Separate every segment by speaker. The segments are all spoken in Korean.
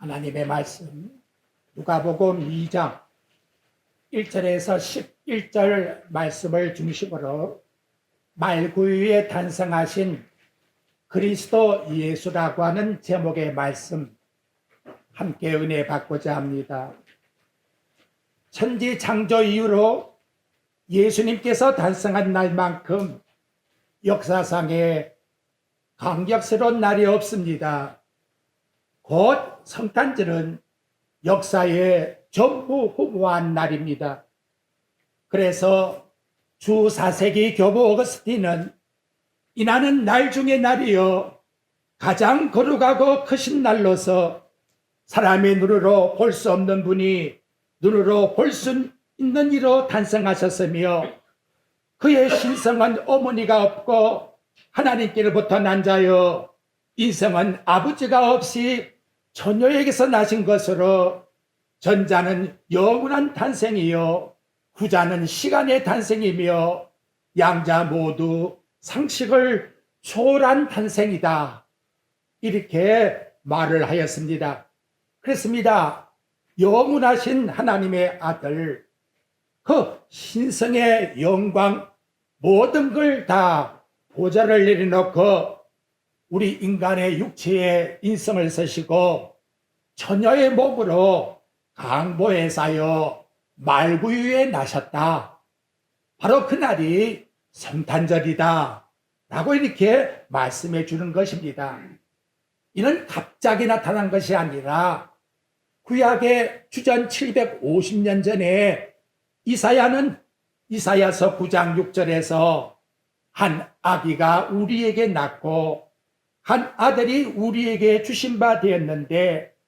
Speaker 1: 하나님의 말씀 누가복음 2장 1절에서 11절 말씀을 중심으로 말구유에 탄생하신 그리스도 예수라고 하는 제목의 말씀 함께 은혜 받고자 합니다. 천지 창조 이후로 예수님께서 탄생한 날만큼 역사상에 감격스러운 날이 없습니다. 곧 성탄절은 역사의 전부 후보한 날입니다. 그래서 주 4세기 교부 어거스틴은 이날은 날 중에 날이요 가장 거룩하고 크신 날로서 사람의 눈으로 볼 수 없는 분이 눈으로 볼 수 있는 이로 탄생하셨으며 그의 신성한 어머니가 없고 하나님께로부터 난 자여 인성은 아버지가 없이 처녀에게서 나신 것으로 전자는 영원한 탄생이요 후자는 시간의 탄생이며 양자 모두 상식을 초월한 탄생이다. 이렇게 말을 하였습니다. 그렇습니다. 영원하신 하나님의 아들, 그 신성의 영광, 모든 걸 다 보좌를 내려놓고 우리 인간의 육체에 인성을 쓰시고 처녀의 몸으로 강보에 쌓여 말구유에 나셨다. 바로 그날이 성탄절이다. 라고 이렇게 말씀해 주는 것입니다. 이는 갑자기 나타난 것이 아니라 구약의 주전 750년 전에 이사야는 이사야서 9장 6절에서 한 아기가 우리에게 낳고 한 아들이 우리에게 주신 바 되었는데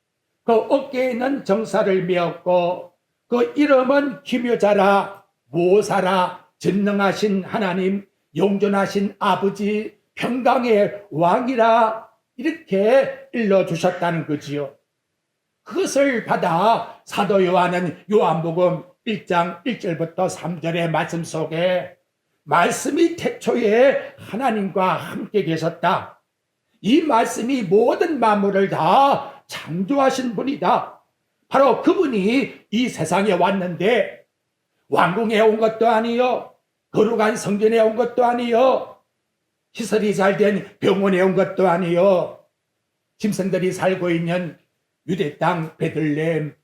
Speaker 1: 그 어깨에는 정사를 메었고 그 이름은 기묘자라 모사라 전능하신 하나님 용존하신 아버지 평강의 왕이라 이렇게 일러주셨다는 거지요. 그것을 받아 사도 요한은 요한복음 1장 1절부터 3절의 말씀 속에 말씀이 태초에 하나님과 함께 계셨다. 이 말씀이 모든 만물을 다 창조하신 분이다. 바로 그분이 이 세상에 왔는데 왕궁에 온 것도 아니요. 거룩한 성전에 온 것도 아니요. 시설이 잘 된 병원에 온 것도 아니요. 짐승들이 살고 있는 유대 땅 베들렘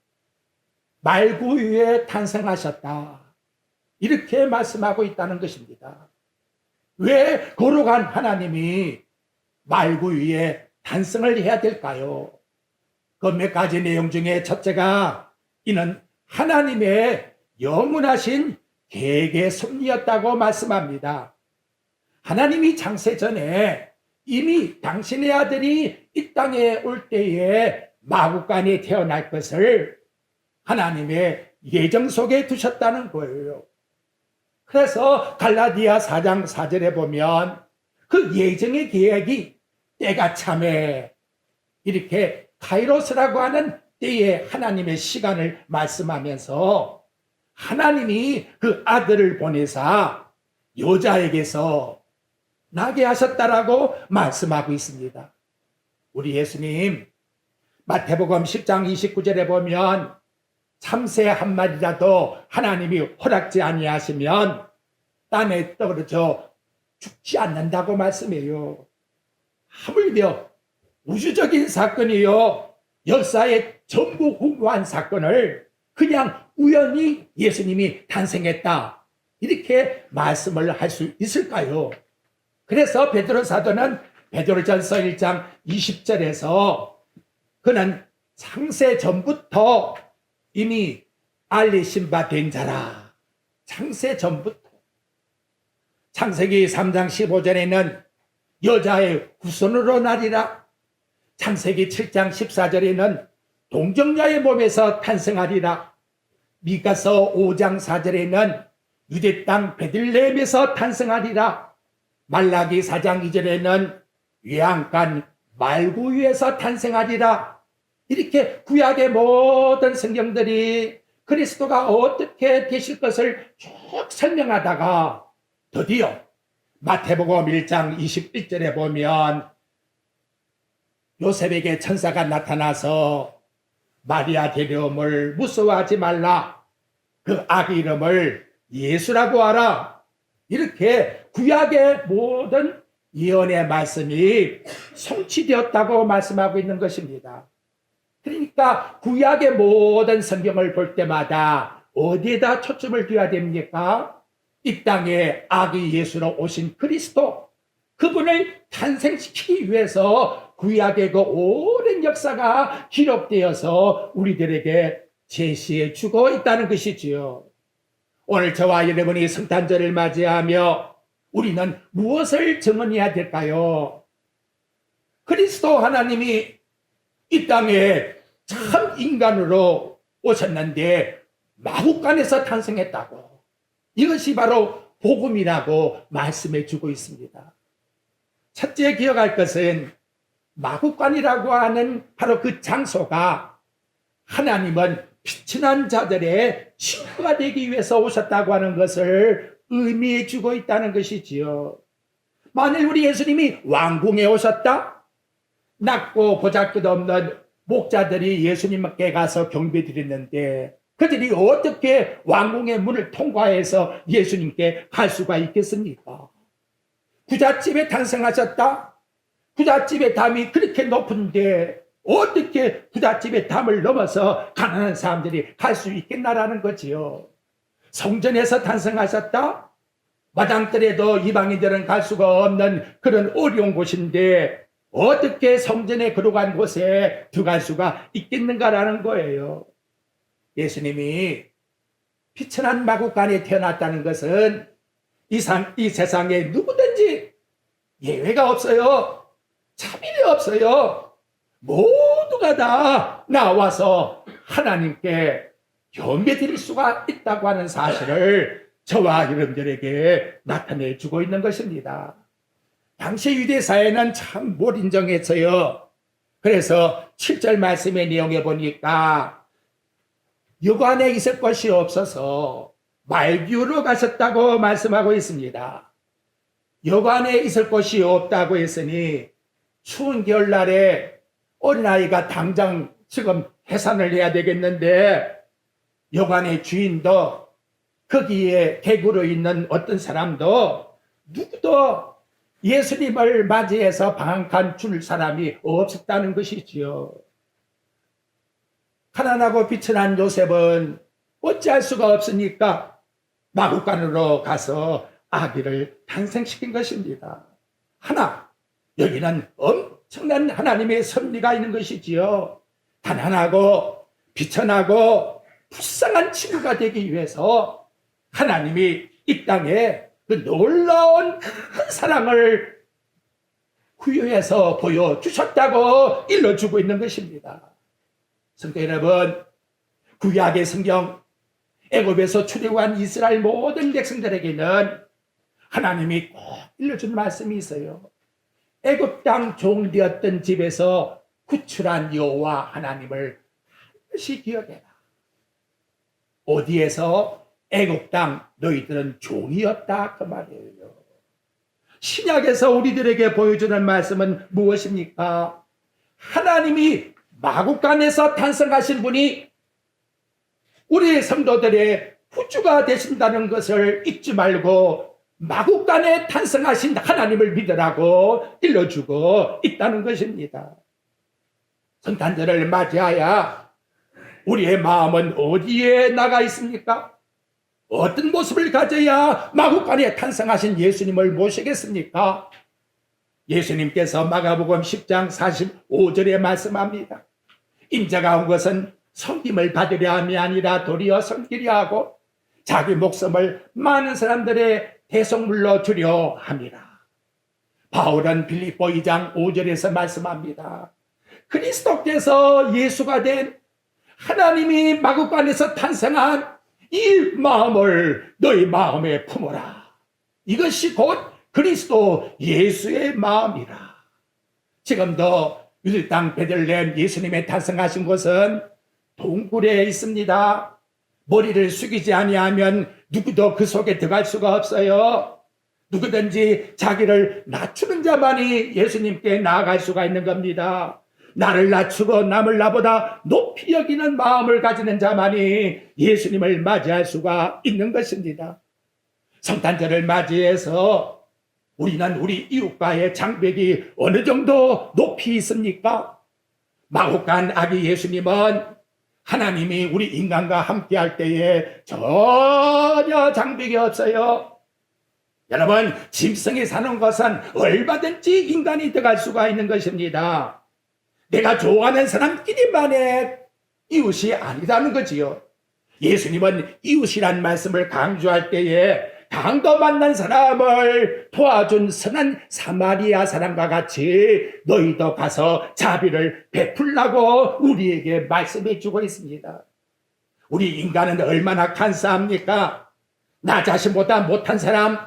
Speaker 1: 말구 위에 탄생하셨다. 이렇게 말씀하고 있다는 것입니다. 왜 거룩한 하나님이 말구 위에 탄생을 해야 될까요? 그 몇 가지 내용 중에 첫째가 이는 하나님의 영원하신 계획의 섭리였다고 말씀합니다. 하나님이 창세 전에 이미 당신의 아들이 이 땅에 올 때에 마국간에 태어날 것을 하나님의 예정 속에 두셨다는 거예요. 그래서 갈라디아 4장 4절에 보면 그 예정의 계획이 때가 참에 이렇게 카이로스라고 하는 때에 하나님의 시간을 말씀하면서 하나님이 그 아들을 보내사 여자에게서 나게 하셨다라고 말씀하고 있습니다. 우리 예수님 마태복음 10장 29절에 보면 참새 한 마리라도 하나님이 허락지 아니하시면 땀에 떨어져 죽지 않는다고 말씀해요. 하물며 우주적인 사건이요 역사의 전부 후무한 사건을 그냥 우연히 예수님이 탄생했다 이렇게 말씀을 할 수 있을까요? 그래서 베드로 사도는 베드로전서 1장 20절에서 그는 창세 전부터 이미 알리신 바 된 자라. 창세 전부터. 창세기 3장 15절에는 여자의 후손으로 나리라. 창세기 7장 14절에는 동정녀의 몸에서 탄생하리라. 미가서 5장 4절에는 유대 땅 베들레헴에서 탄생하리라. 말라기 4장 2절에는 외양간 말구유에서 탄생하리라. 이렇게 구약의 모든 성경들이 그리스도가 어떻게 되실 것을 쭉 설명하다가 드디어 마태복음 1장 21절에 보면 요셉에게 천사가 나타나서 마리아 데려옴을 무서워하지 말라. 그 아기 이름을 예수라고 하라. 이렇게 구약의 모든 예언의 말씀이 성취되었다고 말씀하고 있는 것입니다. 그러니까 구약의 모든 성경을 볼 때마다 어디에다 초점을 둬야 됩니까? 이 땅에 아기 예수로 오신 그리스도 그분을 탄생시키기 위해서 구약의 그 오랜 역사가 기록되어서 우리들에게 제시해 주고 있다는 것이지요. 오늘 저와 여러분이 성탄절을 맞이하며 우리는 무엇을 증언해야 될까요? 그리스도 하나님이 이 땅에 참 인간으로 오셨는데 마국간에서 탄생했다고. 이것이 바로 복음이라고 말씀해 주고 있습니다. 첫째 기억할 것은 마국간이라고 하는 바로 그 장소가 하나님은 피친한 자들의 친구가 되기 위해서 오셨다고 하는 것을 의미해 주고 있다는 것이지요. 만일 우리 예수님이 왕궁에 오셨다? 낮고 보잘것없는 목자들이 예수님께 가서 경배 드렸는데 그들이 어떻게 왕궁의 문을 통과해서 예수님께 갈 수가 있겠습니까? 부잣집에 탄생하셨다? 부잣집의 담이 그렇게 높은데 어떻게 부잣집의 담을 넘어서 가난한 사람들이 갈 수 있겠나라는 거지요. 성전에서 탄생하셨다? 마당들에도 이방인들은 갈 수가 없는 그런 어려운 곳인데 어떻게 성전에 걸어간 곳에 들어갈 수가 있겠는가라는 거예요. 예수님이 피천한 마국간에 태어났다는 것은 이, 상, 이 세상에 누구든지 예외가 없어요. 차별이 없어요. 모두가 다 나와서 하나님께 경배 드릴 수가 있다고 하는 사실을 저와 여러분들에게 나타내 주고 있는 것입니다. 당시 유대 사회는 참못 인정했어요. 그래서 7절 말씀의 내용에 보니까 여관에 있을 것이 없어서 말기로 가셨다고 말씀하고 있습니다. 여관에 있을 곳이 없다고 했으니 추운 겨울날에 어린아이가 당장 지금 해산을 해야 되겠는데 여관의 주인도 거기에 대구로 있는 어떤 사람도 누구도 예수님을 맞이해서 방한칸 줄 사람이 없었다는 것이지요. 가난하고 비천한 요셉은 어찌할 수가 없으니까 마국간으로 가서 아기를 탄생시킨 것입니다. 하나, 여기는 엄청난 하나님의 섭리가 있는 것이지요. 가난하고 비천하고 불쌍한 친구가 되기 위해서 하나님이 이 땅에 그 놀라운 큰 사랑을 후유해서 보여주셨다고 일러주고 있는 것입니다. 성도 여러분, 구약의 성경, 애굽에서 출애굽한 이스라엘 모든 백성들에게는 하나님이 꼭 일러준 말씀이 있어요. 애굽 땅 종되었던 집에서 구출한 여호와 하나님을 반드시 기억해라. 어디에서 애굽 땅 너희들은 종이었다 그 말이에요. 신약에서 우리들에게 보여주는 말씀은 무엇입니까? 하나님이 마국간에서 탄생하신 분이 우리 성도들의 후주가 되신다는 것을 잊지 말고 마국간에 탄생하신 하나님을 믿으라고 일러주고 있다는 것입니다. 성탄절을 맞이하여 우리의 마음은 어디에 나가 있습니까? 어떤 모습을 가져야 마국간에 탄생하신 예수님을 모시겠습니까? 예수님께서 마가복음 10장 45절에 말씀합니다. 인자가 온 것은 섬김을 받으려 함이 아니라 도리어 섬기려 하고 자기 목숨을 많은 사람들의 대성물로 주려 함이라. 바울은 빌립보 2장 5절에서 말씀합니다. 그리스도께서 예수가 된 하나님이 마국간에서 탄생한 이 마음을 너희 마음에 품어라. 이것이 곧 그리스도 예수의 마음이라. 지금도 유대 땅 베들레헴 예수님의 탄생하신 곳은 동굴에 있습니다. 머리를 숙이지 아니하면 누구도 그 속에 들어갈 수가 없어요. 누구든지 자기를 낮추는 자만이 예수님께 나아갈 수가 있는 겁니다. 나를 낮추고 남을 나보다 높이 여기는 마음을 가지는 자만이 예수님을 맞이할 수가 있는 것입니다. 성탄절을 맞이해서 우리는 우리 이웃과의 장벽이 어느 정도 높이 있습니까? 마곡간 아기 예수님은 하나님이 우리 인간과 함께 할 때에 전혀 장벽이 없어요. 여러분, 짐승이 사는 것은 얼마든지 인간이 들어갈 수가 있는 것입니다. 내가 좋아하는 사람끼리만의 이웃이 아니라는 거지요. 예수님은 이웃이란 말씀을 강조할 때에 강도 만난 사람을 도와준 선한 사마리아 사람과 같이 너희도 가서 자비를 베풀라고 우리에게 말씀해 주고 있습니다. 우리 인간은 얼마나 간사합니까? 나 자신보다 못한 사람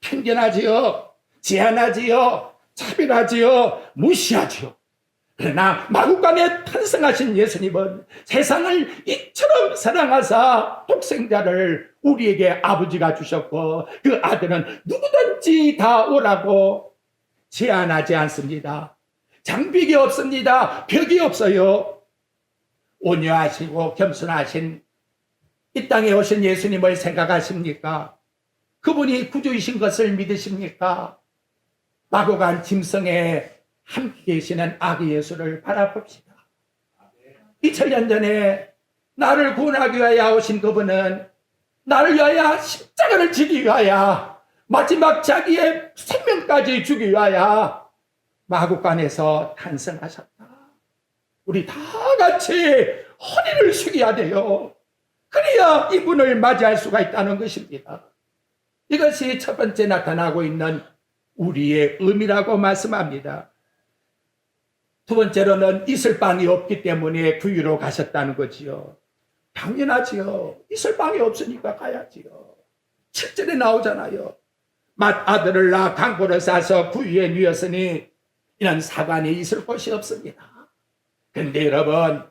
Speaker 1: 편견하지요, 제한하지요, 차별하지요, 무시하지요. 그러나 마국간에 탄생하신 예수님은 세상을 이처럼 사랑하사 독생자를 우리에게 아버지가 주셨고 그 아들은 누구든지 다 오라고 제한하지 않습니다. 장벽이 없습니다. 벽이 없어요. 온유하시고 겸손하신 이 땅에 오신 예수님을 생각하십니까? 그분이 구주이신 것을 믿으십니까? 마고간 짐승에 함께 계시는 아기 예수를 바라봅시다. 2000년 전에 나를 구원하기 위하여 오신 그분은 나를 위하여 십자가를 지기 위하여 마지막 자기의 생명까지 주기 위하여 마국간에서 탄생하셨다. 우리 다 같이 허리를 숙여야 돼요. 그래야 이분을 맞이할 수가 있다는 것입니다. 이것이 첫 번째 나타나고 있는 우리의 의미라고 말씀합니다. 두 번째로는 있을 방이 없기 때문에 그 위로 가셨다는 거지요. 당연하지요. 있을 방이 없으니까 가야지요. 7절에 나오잖아요. 맏 아들을 낳아 강고를 싸서 그 위에 누였으니 이는 사관이 있을 곳이 없습니다. 근데 여러분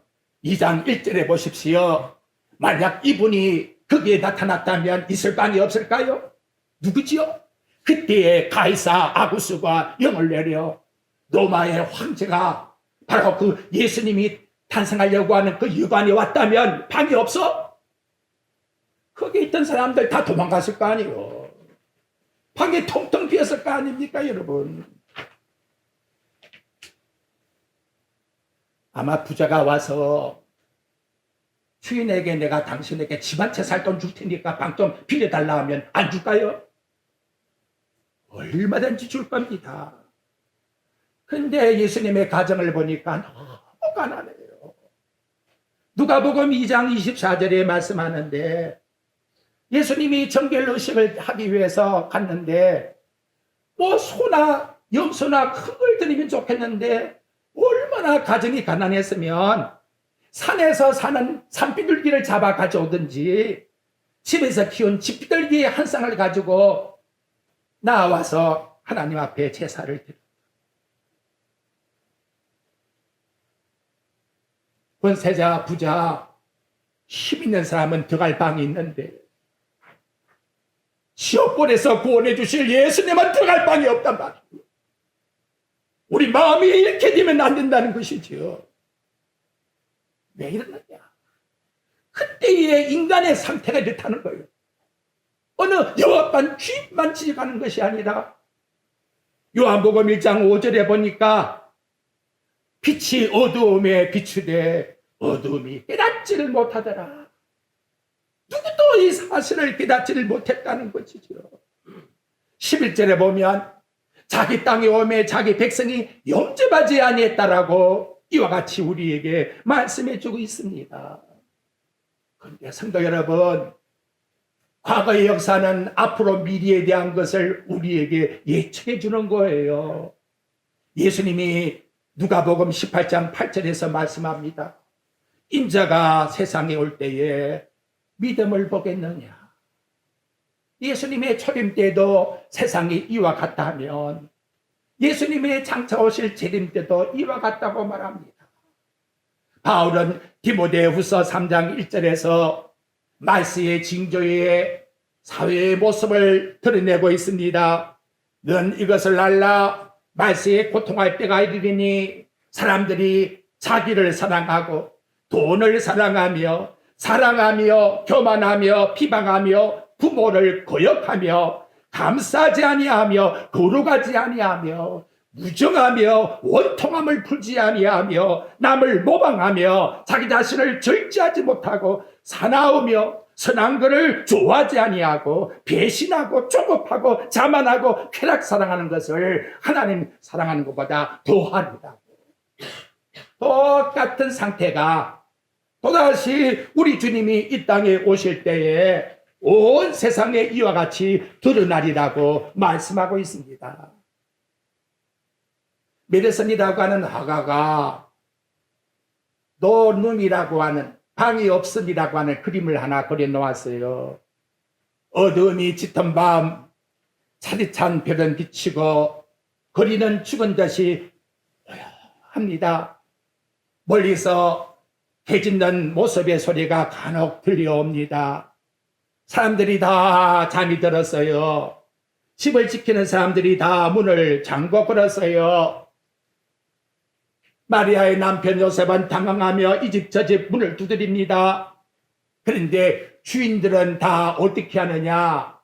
Speaker 1: 2장 1절에 보십시오. 만약 이분이 거기에 나타났다면 있을 방이 없을까요? 누구지요? 그때에 가이사 아구스가 영을 내려 로마의 황제가 바로 그 예수님이 탄생하려고 하는 그 유관이 왔다면 방이 없어? 거기 있던 사람들 다 도망갔을 거 아니에요. 방이 통통 비었을 거 아닙니까, 여러분? 아마 부자가 와서 주인에게 내가 당신에게 집 한 채 살 돈 줄 테니까 방 좀 빌려달라 하면 안 줄까요? 얼마든지 줄 겁니다. 근데 예수님의 가정을 보니까 너무 가난해요. 누가복음 2장 24절에 말씀하는데 예수님이 정결 의식을 하기 위해서 갔는데 뭐 소나 염소나 큰 걸 드리면 좋겠는데 얼마나 가정이 가난했으면 산에서 사는 산비둘기를 잡아 가져오든지 집에서 키운 집비둘기 한 쌍을 가지고 나와서 하나님 앞에 제사를 드려. 권세자, 부자, 힘 있는 사람은 들어갈 방이 있는데 시업본에서 구원해 주실 예수님은 들어갈 방이 없단 말이에요. 우리 마음이 이렇게 되면 안 된다는 것이지요. 왜 이러느냐? 그때의 인간의 상태가 이렇다는 거예요. 어느 여호와만 귀만 지져가는 것이 아니라 요한복음 1장 5절에 보니까 빛이 어두움에 비추되 어두움이 깨닫지를 못하더라. 누구도 이 사실을 깨닫지를 못했다는 것이죠. 11절에 보면 자기 땅에 오매 자기 백성이 영접하지 아니했다라고 이와 같이 우리에게 말씀해 주고 있습니다. 그런데 성도 여러분, 과거의 역사는 앞으로 미래에 대한 것을 우리에게 예측해 주는 거예요. 예수님이 누가복음 18장 8절에서 말씀합니다. 인자가 세상에 올 때에 믿음을 보겠느냐? 예수님의 초림 때도 세상이 이와 같다 하면 예수님의 장차 오실 재림 때도 이와 같다고 말합니다. 바울은 디모데 후서 3장 1절에서 말세의 징조의 사회의 모습을 드러내고 있습니다. 넌 이것을 알라 말세에 고통할 때가 이르리니 사람들이 자기를 사랑하고 돈을 사랑하며 사랑하며 교만하며 비방하며 부모를 거역하며 감싸지 아니하며 거룩하지 아니하며 무정하며 원통함을 풀지 아니하며 남을 모방하며 자기 자신을 절제하지 못하고 사나우며 선한 것을 좋아하지 아니하고 배신하고 조급하고 자만하고 쾌락 사랑하는 것을 하나님 사랑하는 것보다 더하리라고 똑같은 상태가 또다시 우리 주님이 이 땅에 오실 때에 온 세상에 이와 같이 드러나리라고 말씀하고 있습니다. 메르선이라고 하는 화가가 노눈이라고 하는 방이 없음이라고 하는 그림을 하나 그려놓았어요. 어두움이 짙은 밤, 차디찬 별은 비치고 거리는 죽은 듯이 합니다. 멀리서 해짓는 모습의 소리가 간혹 들려옵니다. 사람들이 다 잠이 들었어요. 집을 지키는 사람들이 다 문을 잠궈 걸었어요. 마리아의 남편 요셉은 당황하며 이 집 저 집 문을 두드립니다. 그런데 주인들은 다 어떻게 하느냐?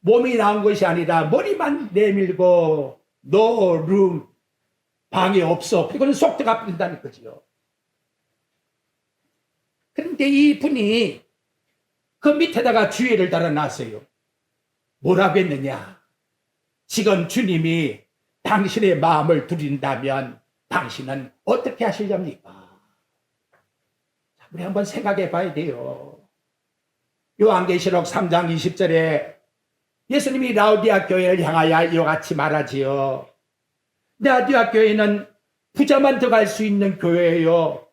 Speaker 1: 몸이 나온 것이 아니라 머리만 내밀고 노룸 방이 없어. 그리고는 속도가 풀린다는 거지요. 그런데 이 분이 그 밑에다가 주의를 달아놨어요. 뭐라고 했느냐? 지금 주님이 당신의 마음을 두린다면 당신은 어떻게 하시렵니까? 자, 우리 한번 생각해 봐야 돼요. 요한계시록 3장 20절에 예수님이 라우디아 교회를 향하여 이와 같이 말하지요. 라우디아 교회는 부자만 들어갈 수 있는 교회예요.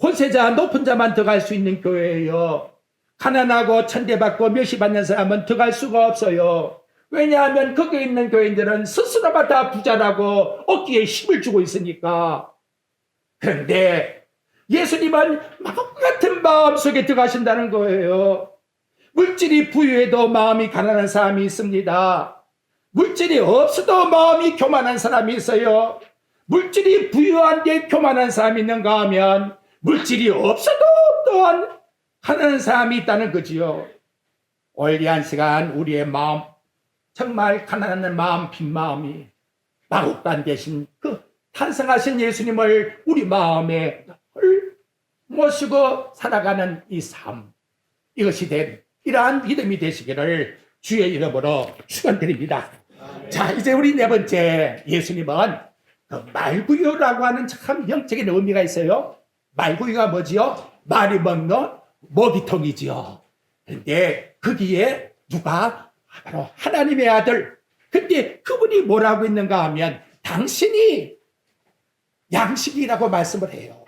Speaker 1: 권세자 높은 자만 들어갈 수 있는 교회예요. 가난하고 천대받고 멸시받는 사람은 들어갈 수가 없어요. 왜냐하면 거기에 있는 교인들은 스스로가 다 부자라고 어깨에 힘을 주고 있으니까. 그런데 예수님은 마음 같은 마음 속에 들어가신다는 거예요. 물질이 부유해도 마음이 가난한 사람이 있습니다. 물질이 없어도 마음이 교만한 사람이 있어요. 물질이 부유한데 교만한 사람이 있는가 하면 물질이 없어도 또한 가난한 사람이 있다는 거지요. 올리한 시간 우리의 마음 정말 가난한 마음, 빈 마음이 마국간 대신 그 탄생하신 예수님을 우리 마음에 모시고 살아가는 이 삶, 이것이 된 이러한 믿음이 되시기를 주의 이름으로 축원드립니다. 자, 이제 우리 네 번째 예수님은 그 말구유라고 하는 참 영적인 의미가 있어요. 말구유가 뭐지요? 말이 먹는 먹이통이지요. 근데 거기에 누가 바로 하나님의 아들. 근데 그분이 뭐라고 있는가 하면 당신이 양식이라고 말씀을 해요.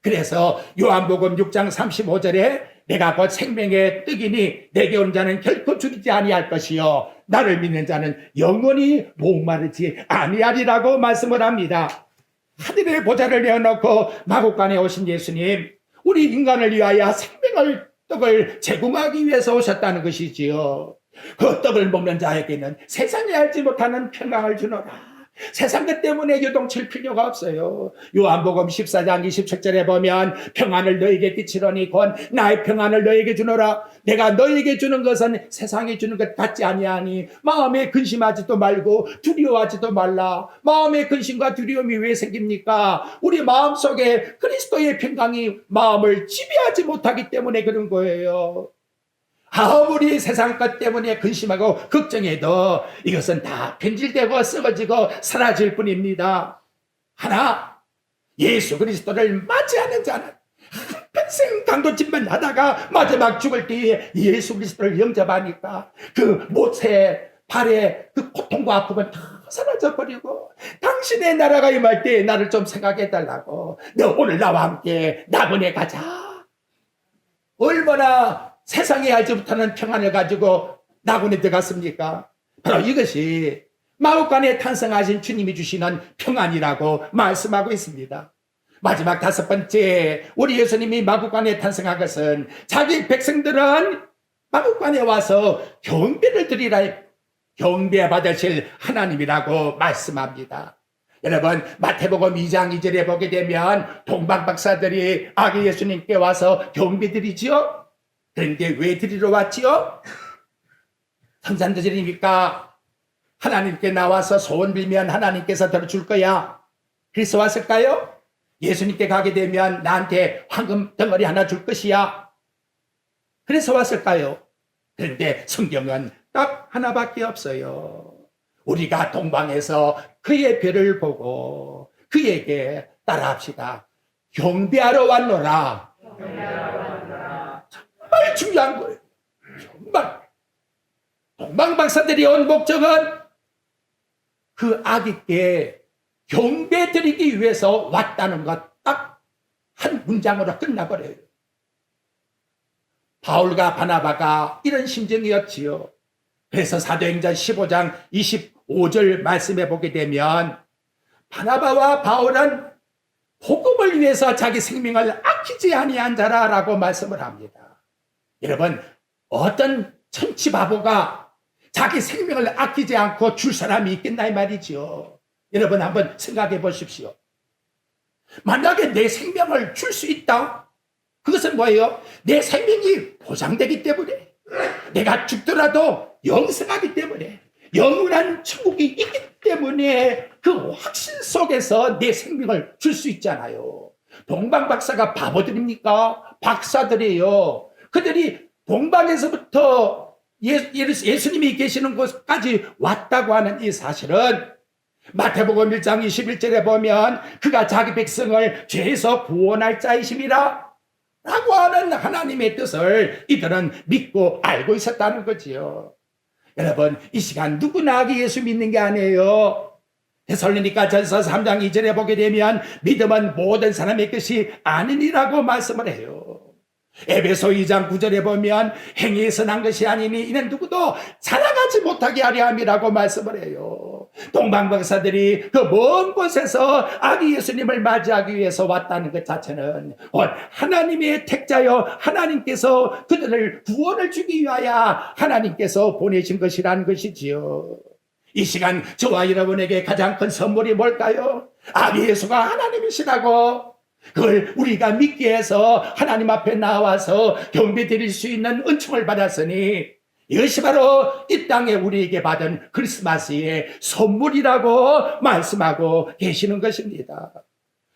Speaker 1: 그래서 요한복음 6장 35절에 내가 곧 생명의 떡이니 내게 온 자는 결코 줄이지 아니할 것이요 나를 믿는 자는 영원히 목마르지 아니하리라고 말씀을 합니다. 하늘의 보좌를 내어놓고 마국간에 오신 예수님 우리 인간을 위하여 생명을 떡을 제공하기 위해서 오셨다는 것이지요. 그 떡을 먹는 자에게는 세상에 알지 못하는 평강을 주노라. 세상 것 때문에 요동칠 필요가 없어요. 요한복음 14장 27절에 보면 평안을 너에게 끼치러니 곧 나의 평안을 너에게 주노라. 내가 너에게 주는 것은 세상에 주는 것 같지 아니하니 마음에 근심하지도 말고 두려워하지도 말라. 마음에 근심과 두려움이 왜 생깁니까? 우리 마음 속에 그리스도의 평강이 마음을 지배하지 못하기 때문에 그런 거예요. 아무리 세상 것 때문에 근심하고 걱정해도 이것은 다 변질되고 썩어지고 사라질 뿐입니다. 하나, 예수 그리스도를 맞이하는 자는 평생 강도짓만 하다가 마지막 죽을 때에 예수 그리스도를 영접하니까 그 못에 발에 그 고통과 아픔은 다 사라져 버리고 당신의 나라가 임할 때 나를 좀 생각해 달라고 너 오늘 나와 함께 나무에 가자. 얼마나 세상에 알지 못하는 평안을 가지고 나군에 들어갔습니까? 바로 이것이 마옥간에 탄생하신 주님이 주시는 평안이라고 말씀하고 있습니다. 마지막 다섯 번째, 우리 예수님이 마국간에 탄생한 것은 자기 백성들은 마국간에 와서 경배를 드리라 경배 받으실 하나님이라고 말씀합니다. 여러분 마태복음 2장 2절에 보게 되면 동방 박사들이 아기 예수님께 와서 경배 드리지요. 그런데 왜 드리러 왔지요? 선산도절입니까? 하나님께 나와서 소원 빌면 하나님께서 들어줄 거야. 그래서 왔을까요? 예수님께 가게 되면 나한테 황금 덩어리 하나 줄 것이야. 그래서 왔을까요? 그런데 성경은 딱 하나밖에 없어요. 우리가 동방에서 그의 별을 보고 그에게 따라합시다. 경배하러 왔노라. 정말 중요한 거예요. 정말. 동방 박사들이 온 목적은 그 아기께 경배 드리기 위해서 왔다는 것 딱 한 문장으로 끝나버려요. 바울과 바나바가 이런 심정이었지요. 그래서 사도행전 15장 25절 말씀해 보게 되면 바나바와 바울은 복음을 위해서 자기 생명을 아끼지 아니한 자라라고 말씀을 합니다. 여러분 어떤 천치 바보가 자기 생명을 아끼지 않고 줄 사람이 있겠나 이 말이죠. 여러분 한번 생각해 보십시오. 만약에 내 생명을 줄 수 있다. 그것은 뭐예요? 내 생명이 보장되기 때문에 내가 죽더라도 영생하기 때문에 영원한 천국이 있기 때문에 그 확신 속에서 내 생명을 줄 수 있잖아요. 동방 박사가 바보들입니까? 박사들이에요. 그들이 동방에서부터 예, 예수님이 계시는 곳까지 왔다고 하는 이 사실은 마태복음 1장 21절에 보면 그가 자기 백성을 죄에서 구원할 자이심이라 라고 하는 하나님의 뜻을 이들은 믿고 알고 있었다는 거지요. 여러분, 이 시간 누구나 예수 믿는 게 아니에요. 데살로니가 전서 3장 2절에 보게 되면 믿음은 모든 사람의 것이 아니니라고 말씀을 해요. 에베소 2장 9절에 보면 행위에서 난 것이 아니니 이는 누구도 자랑하지 못하게 하려 함이라고 말씀을 해요. 동방박사들이 그 먼 곳에서 아기 예수님을 맞이하기 위해서 왔다는 것 자체는 곧 하나님의 택자여 하나님께서 그들을 구원을 주기 위하여 하나님께서 보내신 것이라는 것이지요. 이 시간 저와 여러분에게 가장 큰 선물이 뭘까요? 아기 예수가 하나님이시라고 그걸 우리가 믿게 해서 하나님 앞에 나와서 경배 드릴 수 있는 은총을 받았으니 이것이 바로 이 땅에 우리에게 받은 크리스마스의 선물이라고 말씀하고 계시는 것입니다.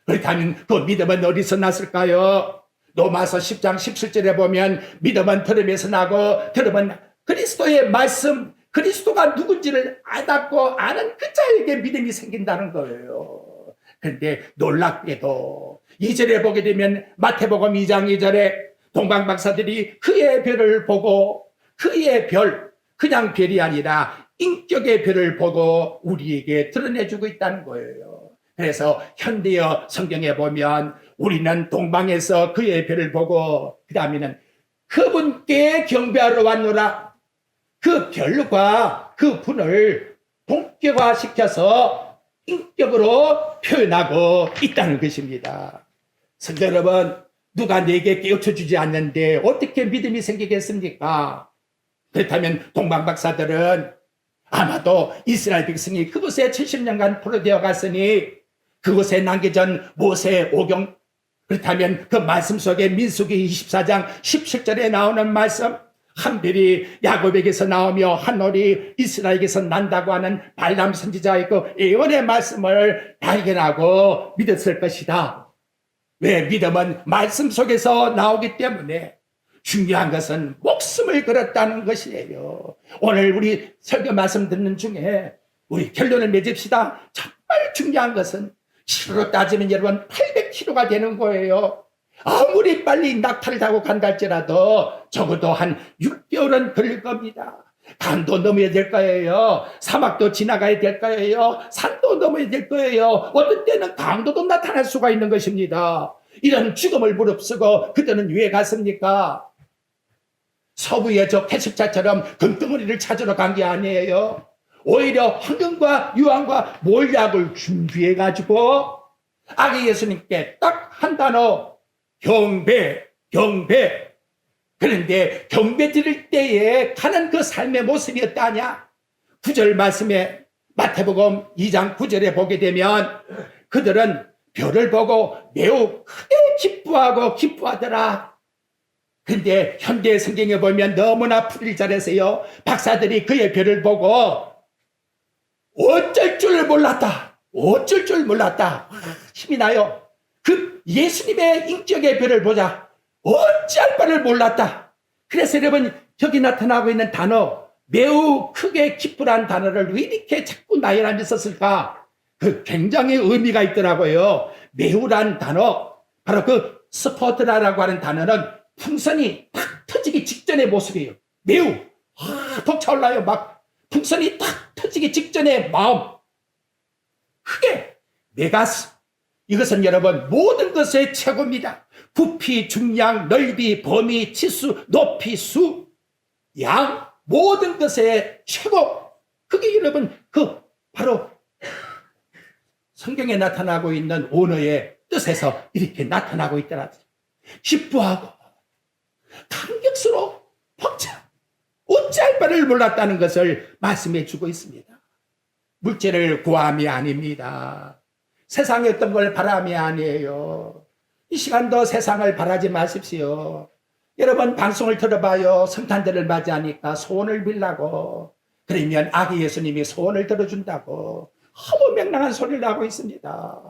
Speaker 1: 그렇다면 그 믿음은 어디서 났을까요? 로마서 10장 17절에 보면 믿음은 들음에서 나고 들음은 그리스도의 말씀 그리스도가 누군지를 알았고 아는 그 자에게 믿음이 생긴다는 거예요. 근데 놀랍게도 2절에 보게 되면 마태복음 2장 2절에 동방 박사들이 그의 별을 보고 그의 별, 그냥 별이 아니라 인격의 별을 보고 우리에게 드러내주고 있다는 거예요. 그래서 현대어 성경에 보면 우리는 동방에서 그의 별을 보고 그 다음에는 그분께 경배하러 왔노라. 그 별과 그 분을 본격화시켜서 인격으로 표현하고 있다는 것입니다. 성도 여러분, 누가 내게 깨우쳐 주지 않는데 어떻게 믿음이 생기겠습니까? 그렇다면 동방 박사들은 아마도 이스라엘 백성이 그곳에 70년간 포로되어 갔으니 그곳에 남겨진 모세 오경 그렇다면 그 말씀 속에 민수기 24장 17절에 나오는 말씀 한 별이 야곱에게서 나오며 한 올이 이스라엘에게서 난다고 하는 발람 선지자의 그 예언의 말씀을 발견하고 믿었을 것이다. 왜 믿음은 말씀 속에서 나오기 때문에 중요한 것은 목숨을 걸었다는 것이에요. 오늘 우리 설교 말씀 듣는 중에 우리 결론을 맺읍시다. 정말 중요한 것은 키로로 따지면 여러분 800kg가 되는 거예요. 아무리 빨리 낙타를 타고 간다 할지라도 적어도 한 6개월은 걸릴 겁니다. 강도 넘어야 될 거예요. 사막도 지나가야 될 거예요. 산도 넘어야 될 거예요. 어떤 때는 강도도 나타날 수가 있는 것입니다. 이런 죽음을 무릅쓰고 그들은 왜 갔습니까? 서부의 저 패습자처럼 금덩어리를 찾으러 간 게 아니에요. 오히려 황금과 유황과 몰약을 준비해 가지고 아기 예수님께 딱 한 단어 경배, 경배. 그런데 경배 드릴 때에 가는 그 삶의 모습이 어떠하냐? 구절 말씀에 마태복음 2장 9절에 보게 되면 그들은 별을 보고 매우 크게 기뻐하고 기뻐하더라. 근데 현대 성경에 보면 너무나 풀이를 잘해서요. 박사들이 그의 별을 보고 어쩔 줄 몰랐다. 어쩔 줄 몰랐다. 아, 힘이 나요. 그 예수님의 인격의 별을 보자. 어찌할 바를 몰랐다. 그래서 여러분 여기 나타나고 있는 단어 매우 크게 기쁘란 단어를 왜 이렇게 자꾸 나열하며 썼을까? 그 굉장히 의미가 있더라고요. 매우란 단어 바로 그 스포트라라고 하는 단어는 풍선이 탁 터지기 직전의 모습이에요. 매우 아, 벅차올라요. 막 풍선이 탁 터지기 직전의 마음. 크게 메가스. 이것은 여러분 모든 것의 최고입니다. 부피, 중량, 넓이, 범위, 치수, 높이, 수, 양 모든 것의 최고. 그게 여러분 그 바로 성경에 나타나고 있는 언어의 뜻에서 이렇게 나타나고 있더라. 기뻐하고 감격스러워 벅차 어찌할 바를 몰랐다는 것을 말씀해 주고 있습니다. 물질을 구함이 아닙니다. 세상의 어떤 걸 바람이 아니에요. 이 시간도 세상을 바라지 마십시오. 여러분 방송을 들어봐요. 성탄절을 맞이하니까 소원을 빌라고. 그러면 아기 예수님이 소원을 들어준다고. 허무맹랑한 소리를 하고 있습니다.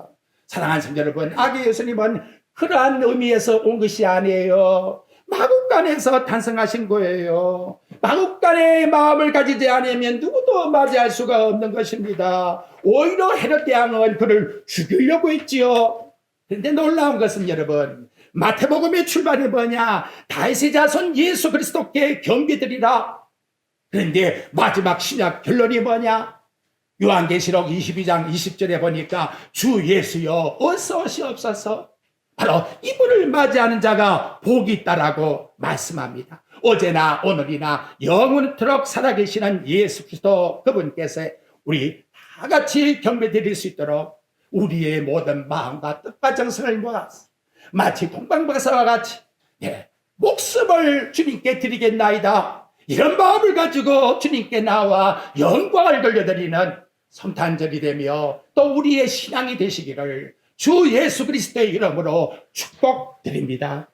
Speaker 1: 사랑하는 성도 여러분, 아기 예수님은 그러한 의미에서 온 것이 아니에요. 마국간에서 탄생하신 거예요. 마국간의 마음을 가지지 않으면 누구도 맞이할 수가 없는 것입니다. 오히려 헤롯 대왕은 그를 죽이려고 했지요. 그런데 놀라운 것은 여러분, 마태복음의 출발이 뭐냐? 다윗의 자손 예수 그리스도께 경배드리라. 그런데 마지막 신약 결론이 뭐냐? 요한계시록 22장 20절에 보니까 주 예수여 어서 오시옵소서. 바로 이분을 맞이하는 자가 복이 있다라고 말씀합니다. 어제나 오늘이나 영원토록 살아계시는 예수 그리스도 그분께서 우리 다 같이 경배드릴 수 있도록 우리의 모든 마음과 뜻과 정성을 모아서 마치 동방박사와 같이 네, 목숨을 주님께 드리겠나이다. 이런 마음을 가지고 주님께 나와 영광을 돌려드리는 성탄절이 되며 또 우리의 신앙이 되시기를 주 예수 그리스도의 이름으로 축복드립니다.